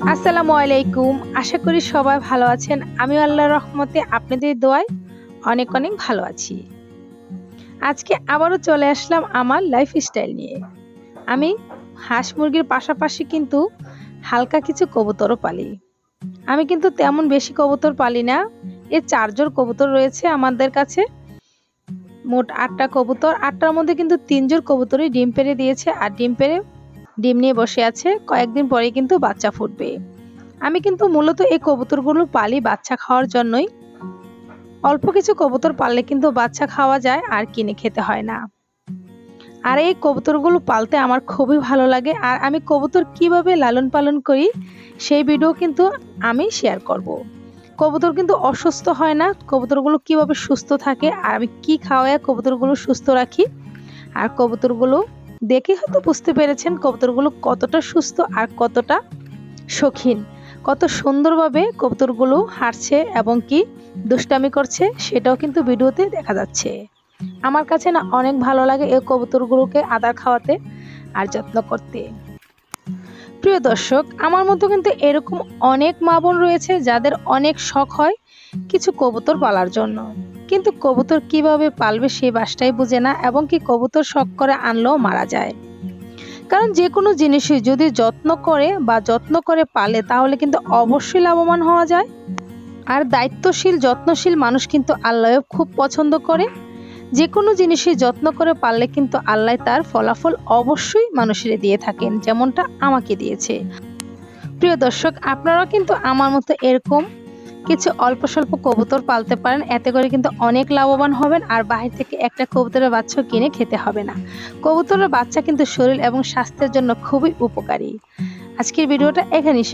আসসালামু আলাইকুম। আশা করি সবাই ভালো আছেন। আমি আল্লাহর রহমতে আপনাদের দোয়ায় অনেক অনেক ভালো আছি। আজকে আবারও চলে আসলাম আমার লাইফস্টাইল নিয়ে। আমি হাঁস মুরগির পাশাপাশি কিন্তু হালকা কিছু কবুতরও পালি। আমি কিন্তু তেমন বেশি কবুতর পালি না। এর চারজোর কবুতর রয়েছে আমাদের কাছে। মোট আটটা কবুতর। আটটার মধ্যে কিন্তু তিনজোর কবুতরই ডিম পেড়ে দিয়েছে। আর ডিম পেড়ে ডিম নিয়ে বসে আছে, কয়েকদিন পরে কিন্তু বাচ্চা ফুটবে। আমি কিন্তু মূলত এই কবুতরগুলো পালি বাচ্চা খাওয়ার জন্যই। অল্প কিছু কবুতর পাললে কিন্তু বাচ্চা খাওয়া যায়, আর কিনে খেতে হয় না। আর এই কবুতরগুলো পালতে আমার খুবই ভালো লাগে, আর আমি কবুতর কীভাবে লালন পালন করি, সেই ভিডিও কিন্তু আমি শেয়ার করব। কবুতর কিন্তু অসুস্থ হয় না, কবুতরগুলো কীভাবে সুস্থ থাকে, আর আমি কি খাওয়ায় কবুতরগুলো সুস্থ রাখি, আর কবুতরগুলো দেখে হয়তো বুঝতে পেরেছেন কবুতরগুলো কতটা সুস্থ আর কতটা শৌখিন কত সুন্দরভাবে কবুতরগুলো হাঁটছে এবং কি দুষ্টামি করছে, সেটাও কিন্তু ভিডিওতে দেখা যাচ্ছে। আমার কাছে না অনেক ভালো লাগে এই কবুতরগুলোকে আদার খাওয়াতে আর যত্ন করতে। প্রিয় দর্শক, আমার মতো কিন্তু এরকম অনেক মা বোন রয়েছে যাদের অনেক শখ হয় কিছু কবুতর পালার জন্য। কিন্তু কবুতর কীভাবে পালবে সেই বাসটাই বুঝে না এবং কি কবুতর শখ করে আনলেও মারা যায়। কারণ যে কোনো জিনিসই যদি যত্ন করে বা যত্ন করে পালে তাহলে কিন্তু অবশ্যই লাভবান হওয়া যায়। আর দায়িত্বশীল, যত্নশীল মানুষ কিন্তু আল্লাহ খুব পছন্দ করে। যে কোনো জিনিসই যত্ন করে পারলে কিন্তু আল্লাহ তার ফলাফল অবশ্যই মানুষের দিয়ে থাকেন, যেমনটা আমাকে দিয়েছে। প্রিয় দর্শক, আপনারাও কিন্তু আমার মতো এরকম কিছু অল্প স্বল্প কবুতর পালতে পারেন। এতে করে কিন্তু অনেক লাভবান হবেন আর বাহির থেকে একটা কবুতরের বাচ্চা কিনে খেতে হবে না। কবুতরের বাচ্চা কিন্তু শরীর এবং স্বাস্থ্যের জন্য খুবই উপকারী। আজকের ভিডিওটা এখানেই